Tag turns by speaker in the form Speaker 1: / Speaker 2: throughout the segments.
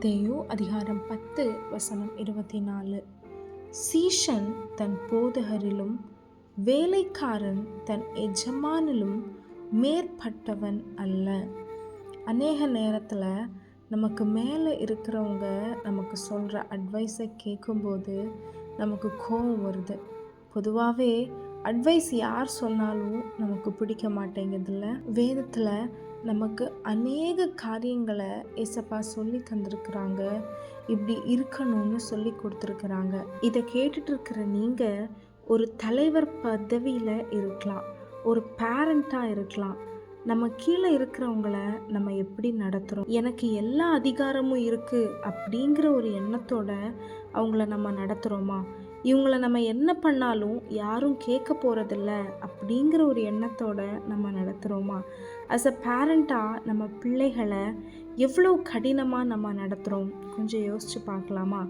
Speaker 1: மத்தேயு அதிகாரம் பத்து வசனம் இருபத்தி நாலு சீஷன் தன் போதகரிலும் வேலைக்காரன் தன் எஜமானிலும் மேற்பட்டவன் அல்ல. அநேக நேரத்தில் நமக்கு மேலே இருக்கிறவங்க நமக்கு சொல்கிற அட்வைஸை கேட்கும்போது நமக்கு கோபம் வருது. பொதுவாகவே அட்வைஸ் யார் சொன்னாலும் நமக்கு பிடிக்க மாட்டேங்குதுல்ல. வேதத்தில் நமக்கு அநேக காரியங்களை ஏசப்பா சொல்லி தந்திருக்கிறாங்க. இப்படி இருக்கணும்னு சொல்லி கொடுத்துருக்குறாங்க. இதை கேட்டுட்டு இருக்கிற நீங்கள் ஒரு தலைவர் பதவியில் இருக்கலாம். ஒரு பேரண்ட்டாக இருக்கலாம். நம்ம கீழே இருக்கிறவங்கள நம்ம எப்படி நடத்துகிறோம் எனக்கு எல்லா அதிகாரமும் இருக்குது அப்படிங்கிற ஒரு எண்ணத்தோட அவங்கள நம்ம நடத்துகிறோமா இவங்கள நம்ம என்ன பண்ணாலும் யாரும் கேட்க போகிறதில்ல அப்படிங்கிற ஒரு எண்ணத்தோட நம்ம நடத்துகிறோமா அஸ் அ பேரண்ட்டாக நம்ம பிள்ளைகளை எவ்வளோ கடினமாக நம்ம நடத்துகிறோம் கொஞ்சம் யோசித்து பார்க்கலாமா?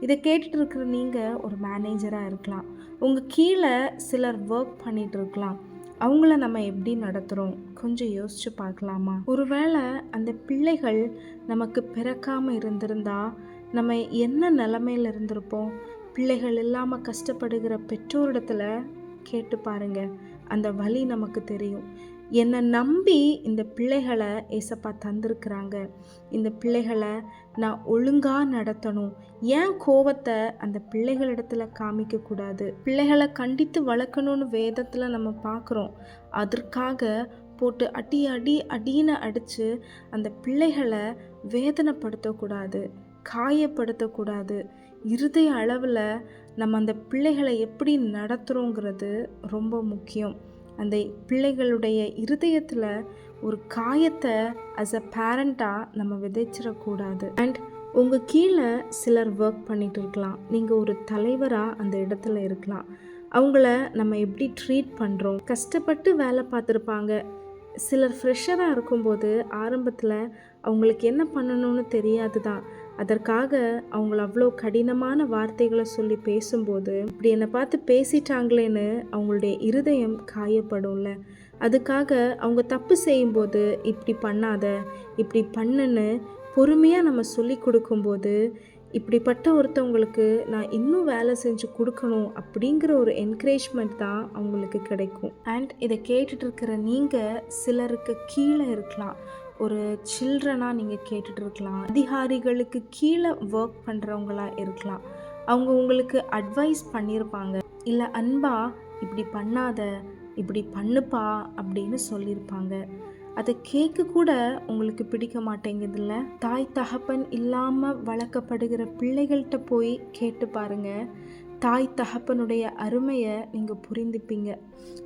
Speaker 1: இதை கேட்டுட்டு இருக்கிற நீங்கள் ஒரு மேனேஜராக இருக்கலாம். உங்கள் கீழே சிலர் ஒர்க் பண்ணிகிட்டு இருக்கலாம். அவங்கள நம்ம எப்படி நடத்துகிறோம் கொஞ்சம் யோசித்து பார்க்கலாமா? ஒருவேளை அந்த பிள்ளைகள் நமக்கு பிறக்காமல் இருந்திருந்தா நம்ம என்ன நிலமையில் இருந்திருப்போம்? பிள்ளைகள் இல்லாமல் கஷ்டப்படுகிற பெற்றோரிடத்துல கேட்டு பாருங்கள் அந்த வழி நமக்கு தெரியும். என்னை நம்பி இந்த பிள்ளைகளை ஏசப்பா தந்திருக்கிறாங்க. இந்த பிள்ளைகளை நான் ஒழுங்காக நடத்தணும். ஏன் கோவத்தை அந்த பிள்ளைகளிடத்துல காமிக்கக்கூடாது? பிள்ளைகளை கண்டித்து வளர்க்கணும்னு வேதத்தில் நம்ம பார்க்குறோம். அதற்காக போட்டு அடி அடி அடின்னு அடித்து அந்த பிள்ளைகளை வேதனைப்படுத்தக்கூடாது காயப்படுத்தக்கூடாது. இருதய அளவில் நம்ம அந்த பிள்ளைகளை எப்படி நடத்துகிறோங்கிறது ரொம்ப முக்கியம். அந்த பிள்ளைகளுடைய இருதயத்தில் ஒரு காயத்தை அஸ் அ பேரண்ட்டாக நம்ம விதைச்சிடக்கூடாது. அண்ட் உங்கள் கீழே சிலர் ஒர்க் பண்ணிகிட்டு இருக்கலாம். நீங்கள் ஒரு தலைவராக அந்த இடத்துல இருக்கலாம். அவங்கள நம்ம எப்படி ட்ரீட் பண்ணுறோம் கஷ்டப்பட்டு வேலை பார்த்துருப்பாங்க. சிலர் ஃப்ரெஷராக இருக்கும்போது ஆரம்பத்தில் அவங்களுக்கு என்ன பண்ணணும்னு தெரியாது தான் அதற்காக அவங்கள அவ்வளோ கடினமான வார்த்தைகளை சொல்லி பேசும்போது இப்படி என்னை பார்த்து பேசிட்டாங்களேன்னு அவங்களுடைய இருதயம் காயப்படும்ல. அதுக்காக அவங்க தப்பு செய்யும்போது இப்படி பண்ணாத இப்படி பண்ணுன்னு பொறுமையாக நம்ம சொல்லி கொடுக்கும்போது இப்படிப்பட்ட ஒருத்தவங்களுக்கு நான் இன்னும் வேலை செஞ்சு கொடுக்கணும் அப்படிங்கிற ஒரு என்கரேஜ்மெண்ட் தான் அவங்களுக்கு கிடைக்கும். அண்ட் இதை கேட்டுட்ருக்கிற நீங்கள் சிலருக்கு கீழே இருக்கலாம். ஒரு சில்ட்ரனாக நீங்கள் கேட்டுட்டு இருக்கலாம் அதிகாரிகளுக்கு கீழே ஒர்க் பண்ணுறவங்களா இருக்கலாம். அவங்க உங்களுக்கு அட்வைஸ் பண்ணியிருப்பாங்க இல்லை அன்பா இப்படி பண்ணாத இப்படி பண்ணுப்பா அப்படின்னு சொல்லியிருப்பாங்க அதை கேட்க கூட உங்களுக்கு பிடிக்க மாட்டேங்குதுல்ல? தாய் தகப்பன் இல்லாமல் வளர்க்கப்படுகிற பிள்ளைகள்கிட்ட போய் கேட்டு பாருங்கள் தாய் தகப்பனுடைய அருமையை நீங்கள் புரிந்துப்பீங்க.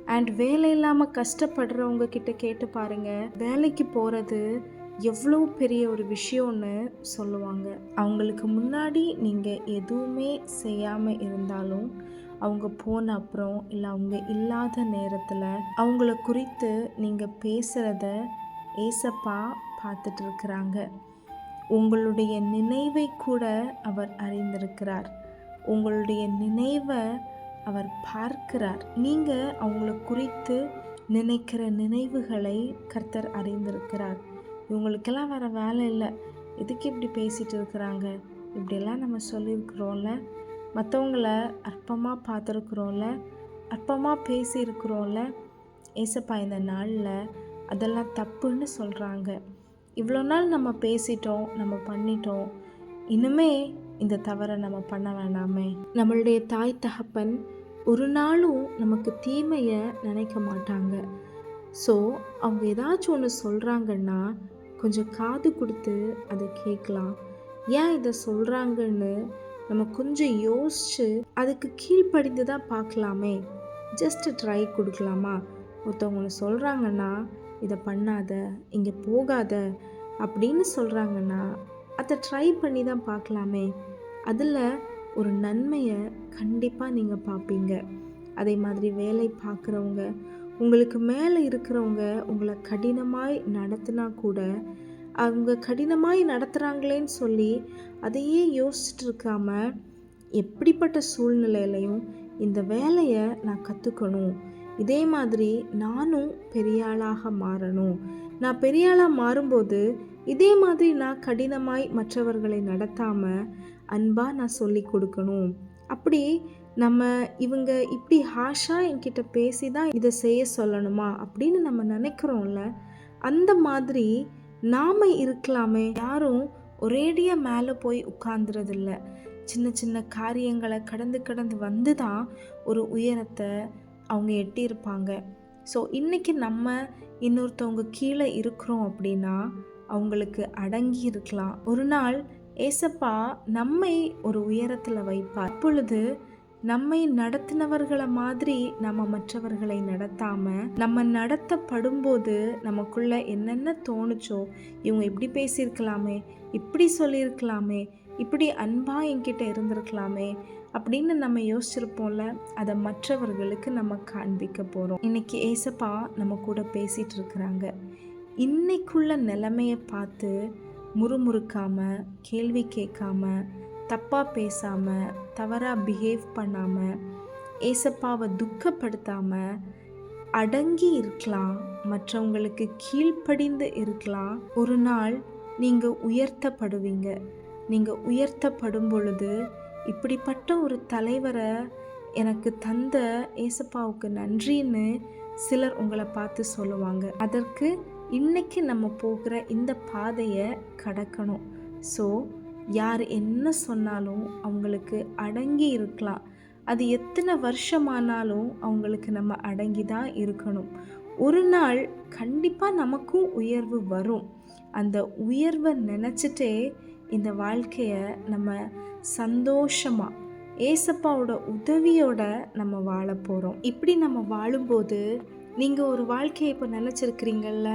Speaker 1: அண்ட் வேலை இல்லாமல் கஷ்டப்படுறவங்க கிட்ட கேட்டு பாருங்கள் வேலைக்கு போகிறது எவ்வளோ பெரிய ஒரு விஷயம்னு சொல்லுவாங்க. அவங்களுக்கு முன்னாடி நீங்கள் எதுவுமே செய்யாமல் இருந்தாலும் அவங்க போன அப்புறம் இல்லை அவங்க இல்லாத நேரத்தில் அவங்கள குறித்து நீங்கள் பேசுகிறத ஏசப்பா பார்த்துட்டு இருக்கிறாங்க. உங்களுடைய நினைவை கூட அவர் அறிந்திருக்கிறார். உங்களுடைய நினைவை அவர் பார்க்கிறார். நீங்கள் அவங்கள குறித்து நினைக்கிற நினைவுகளை கர்த்தர் அறிந்திருக்கிறார். இவங்களுக்கெல்லாம் வேறு வேலை இல்லை. எதுக்கு இப்படி பேசிகிட்டு இருக்கிறாங்க? இப்படியெல்லாம் நம்ம சொல்லியிருக்கிறோம்ல. மற்றவங்கள அற்பமாக பார்த்துருக்குறோம்ல. அற்பமாக பேசியிருக்கிறோம்ல. ஏசப்பா இந்த நாளில் அதெல்லாம் தப்புன்னு சொல்கிறாங்க இவ்வளோ நாள் நம்ம பேசிட்டோம் நம்ம பண்ணிட்டோம். இனிமே இந்த தவறை நம்ம பண்ண வேண்டாமே. நம்மளுடைய தாய் தகப்பன் ஒரு நாளும் நமக்கு தீமையை நினைக்க மாட்டாங்க. ஸோ அவங்க ஏதாச்சும் ஒன்று சொல்கிறாங்கன்னா கொஞ்சம் காது கொடுத்து அதை கேட்கலாம். ஏன் இதை சொல்கிறாங்கன்னு நம்ம கொஞ்சம் யோசித்து அதுக்கு கீழ்ப்படிந்து தான் பார்க்கலாமே. ஜஸ்ட் ட்ரை கொடுக்கலாமா? ஒருத்தவங்க சொல்கிறாங்கன்னா இதை பண்ணாத இங்கே போகாத அப்படின்னு சொல்கிறாங்கன்னா அதை ட்ரை பண்ணி தான் பார்க்கலாமே. அதில் ஒரு நன்மையை கண்டிப்பாக நீங்கள் பார்ப்பீங்க. அதே மாதிரி வேலை பார்க்குறவங்க உங்களுக்கு மேலே இருக்கிறவங்க உங்களை கடினமாய் நடத்தினா கூட அவங்க கடினமாய் நடத்துகிறாங்களேன்னு சொல்லி அதையே யோசிச்சுட்டு இருக்காம எப்படிப்பட்ட சூழ்நிலையிலையும் இந்த வேலையை நான் கற்றுக்கணும் இதே மாதிரி நானும் பெரியாளாக மாறணும். நான் பெரிய ஆளாக மாறும்போது இதே மாதிரி நான் கடினமாய் மற்றவர்களை நடத்தாமல் அன்பாக நான் சொல்லி கொடுக்கணும். அப்படி நம்ம இவங்க இப்படி ஹாஷாக என்கிட்ட பேசி தான் இதை செய்ய சொல்லணுமா அப்படின்னு நம்ம நினைக்கிறோம்ல அந்த மாதிரி நாம் இருக்கலாமே. யாரும் ஒரேடியாக மேலே போய் உட்கார்ந்துறதில்ல சின்ன சின்ன காரியங்களை கடந்து கடந்து வந்து தான் ஒரு உயரத்தை அவங்க எட்டியிருப்பாங்க. ஸோ இன்றைக்கி நம்ம இன்னொருத்தவங்க கீழே இருக்கிறோம் அப்படின்னா அவங்களுக்கு அடங்கி இருக்கலாம் ஒரு நாள் ஏசப்பா நம்மை ஒரு உயரத்தில் வைப்பார். அப்பொழுது நம்மை நடத்தினவர்களை மாதிரி நம்ம மற்றவர்களை நடத்தாம நம்ம நடத்தப்படும்போது நமக்குள்ள என்னென்ன தோணுச்சோ இவங்க இப்படி பேசியிருக்கலாமே இப்படி சொல்லியிருக்கலாமே இப்படி அன்பா என்கிட்ட இருந்திருக்கலாமே அப்படின்னு நம்ம யோசிச்சிருப்போம்ல அதை மற்றவர்களுக்கு நம்ம காண்பிக்க போகிறோம் இன்னைக்கு ஏசப்பா நம்ம கூட பேசிட்டு இருக்கிறாங்க. இன்னைக்குள்ள நிலைமையை பார்த்து முறுமுறுக்காமல் கேள்வி கேட்காம தப்பாக பேசாமல் தவறாக பிஹேவ் பண்ணாமல் ஏசப்பாவை துக்கப்படுத்தாமல் அடங்கி இருக்கலாம் மற்றவங்களுக்கு கீழ்ப்படிந்து இருக்கலாம். ஒரு நாள் நீங்கள் உயர்த்தப்படுவீங்க. நீங்கள் உயர்த்தப்படும் பொழுது இப்படிப்பட்ட ஒரு தலைவரை எனக்கு தந்த ஏசப்பாவுக்கு நன்றின்னு சிலர் உங்களை பார்த்து சொல்லுவாங்க. அதற்கு இன்னைக்கு நம்ம போகிற இந்த பாதையை கடக்கணும். ஸோ யார் என்ன சொன்னாலும் அவங்களுக்கு அடங்கி இருக்கலாம். அது எத்தனை வருஷமானாலும் அவங்களுக்கு நம்ம அடங்கி தான் இருக்கணும். ஒரு நாள் கண்டிப்பாக நமக்கும் உயர்வு வரும். அந்த உயர்வை நினச்சிட்டே இந்த வாழ்க்கையை நம்ம சந்தோஷமாக ஏசப்பாவோட உதவியோட நம்ம வாழ போகிறோம் இப்படி நம்ம வாழும்போது நீங்கள் ஒரு வாழ்க்கையை இப்போ நினச்சிருக்கிறீங்கள்ல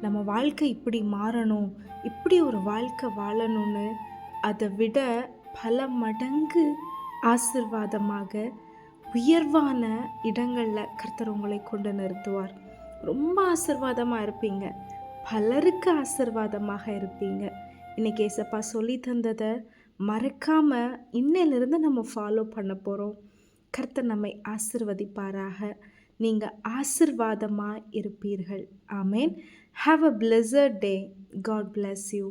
Speaker 1: நம்ம வாழ்க்கை இப்படி மாறணும் இப்படி ஒரு வாழ்க்கை வாழணும்னு அதை விட பல மடங்கு ஆசிர்வாதமாக உயர்வான இடங்களில் கர்த்தர் உங்களை கொண்டு நிறுத்துவார். ரொம்ப ஆசிர்வாதமாக இருப்பீங்க. பலருக்கு ஆசிர்வாதமாக இருப்பீங்க. இன்னைக்கு ஏசப்பா சொல்லி தந்ததை மறக்காமல் இன்னிலிருந்து நம்ம ஃபாலோ பண்ண போகிறோம் கர்த்தர் நம்மை ஆசிர்வதிப்பாராக. நீங்கள் ஆசிர்வாதமாக இருப்பீர்கள். ஆமேன். Have a blessed day God bless you